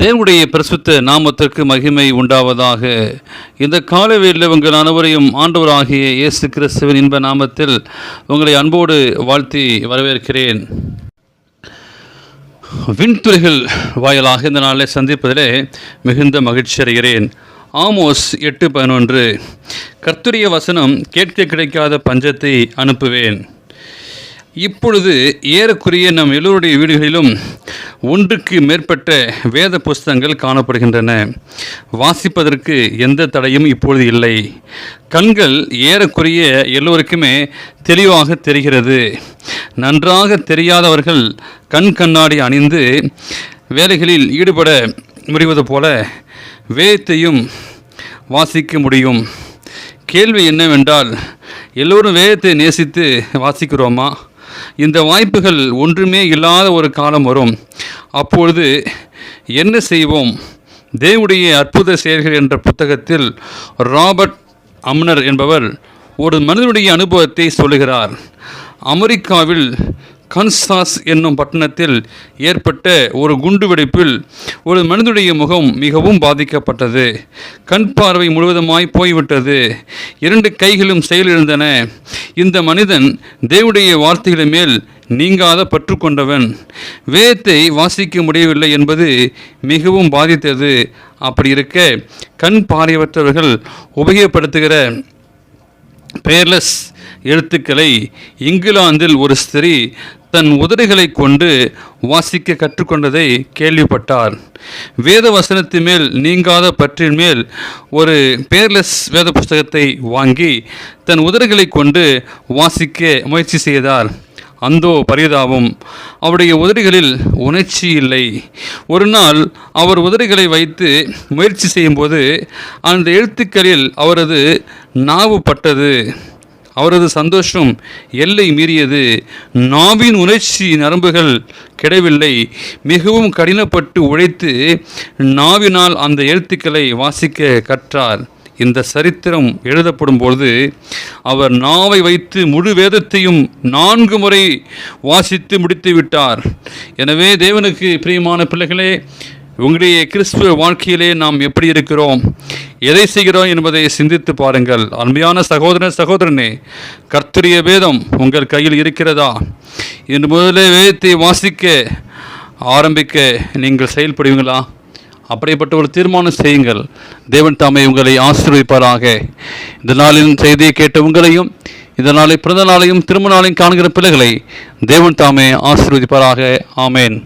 தேவனுடைய பிரசுத்த நாமத்திற்கு மகிமை உண்டாவதாக. இந்த காலவேளில் உங்கள் அனைவரையும் ஆண்டவராகிய இயேசு கிறிஸ்துவின் இன்ப நாமத்தில் உங்களை அன்போடு வாழ்த்தி வரவேற்கிறேன். விண்துறைகள் வாயிலாக இந்த நாளில் சந்திப்பதிலே மிகுந்த மகிழ்ச்சி அடைகிறேன். ஆமோஸ் எட்டு பதினொன்று கர்த்துரிய வசனம் கேட்க கிடைக்காத பஞ்சத்தை அனுப்புவேன். இப்பொழுது ஏறக்குறைய நம் எல்லோருடைய வீடுகளிலும் ஒன்றுக்கு மேற்பட்ட வேத புஸ்தகங்கள் காணப்படுகின்றன. வாசிப்பதற்கு எந்த தடையும் இப்பொழுது இல்லை. கண்கள் ஏறக்குறைய எல்லோருக்குமே தெளிவாக தெரிகிறது. நன்றாக தெரியாதவர்கள் கண் கண்ணாடி அணிந்து வேலைகளில் ஈடுபட முடிவது போல வேதத்தையும் வாசிக்க முடியும். கேள்வி என்னவென்றால் எல்லோரும் வேதத்தை நேசித்து வாசிக்கிறோமா? இந்த வாய்ப்புகள் ஒன்றுமே இல்லாத ஒரு காலம் வரும். அப்பொழுது என்ன செய்வோம்? தேவுடைய அற்புத செயல்கள் என்ற புத்தகத்தில் ராபர்ட் அம்னர் என்பவர் ஒரு மனிதனுடைய அனுபவத்தை சொல்லுகிறார். அமெரிக்காவில் கன்சாஸ் என்னும் பட்டணத்தில் ஏற்பட்ட ஒரு குண்டுவெடிப்பில் ஒரு மனிதனுடைய முகம் மிகவும் பாதிக்கப்பட்டது. கண் பார்வை முழுவதுமாய் போய்விட்டது. இரண்டு கைகளும் செயலிழந்தன. இந்த மனிதன் தேவனுடைய வார்த்தைகளின் மேல் நீங்காத பற்று கொண்டவன் வேதத்தை வாசிக்க முடியவில்லை என்பது மிகவும் பாதித்தது. அப்படி இருக்க கண் பார்வையற்றவர்கள் உபயோகப்படுத்துகிற பெயர்லெஸ் எழுத்துக்களை இங்கிலாந்தில் ஒரு ஸ்திரீ தன் உதடுகளை கொண்டு வாசிக்க கற்றுக்கொண்டதை கேள்விப்பட்டார். வேத வசனத்தின் மேல் நீங்காத பற்றின் மேல் ஒரு பேர்லெஸ் வேத புஸ்தகத்தை வாங்கி தன் உதடுகளை கொண்டு வாசிக்க முயற்சி செய்தார். அந்தோ பரிதாபம். அவருடைய உதடுகளில் உணர்ச்சி இல்லை. ஒரு நாள் அவர் உதடுகளை வைத்து முயற்சி செய்யும்போது அந்த எழுத்துக்களில் அவரது நாவு பட்டது. அவரது சந்தோஷம் எல்லை மீறியது. நாவின் உணர்ச்சி நரம்புகள் கிடைவில்லை. மிகவும் கடினப்பட்டு உழைத்து நாவினால் அந்த எழுத்துக்களை வாசிக்க கற்றார். இந்த சரித்திரம் எழுதப்படும் பொழுது அவர் நாவை வைத்து முழு வேதத்தையும் நான்கு முறை வாசித்து முடித்து விட்டார் எனவே தேவனுக்கு பிரியமான பிள்ளைகளே உங்களுடைய கிறிஸ்துவ வாழ்க்கையிலே நாம் எப்படி இருக்கிறோம்? எதை செய்கிறோம் என்பதை சிந்தித்து பாருங்கள். அருமையான சகோதரன் சகோதரனே கர்த்தரிய வேதம் உங்கள் கையில் இருக்கிறதா? இன்று முதலே வேதத்தை வாசிக்க ஆரம்பிக்க நீங்கள் செயல்படுவீங்களா அப்படிப்பட்ட ஒரு தீர்மானம் செய்யுங்கள். தேவன் தாமே உங்களை ஆசீர்விப்பாராக இந்த நாளின் செய்தியை கேட்ட உங்களையும் இந்த நாளை பிறந்த நாளையும் திரும்ப நாளையும் காண்கிற பிள்ளைகளை தேவன் தாமே ஆசீர்வதிப்பாராக. ஆமேன்.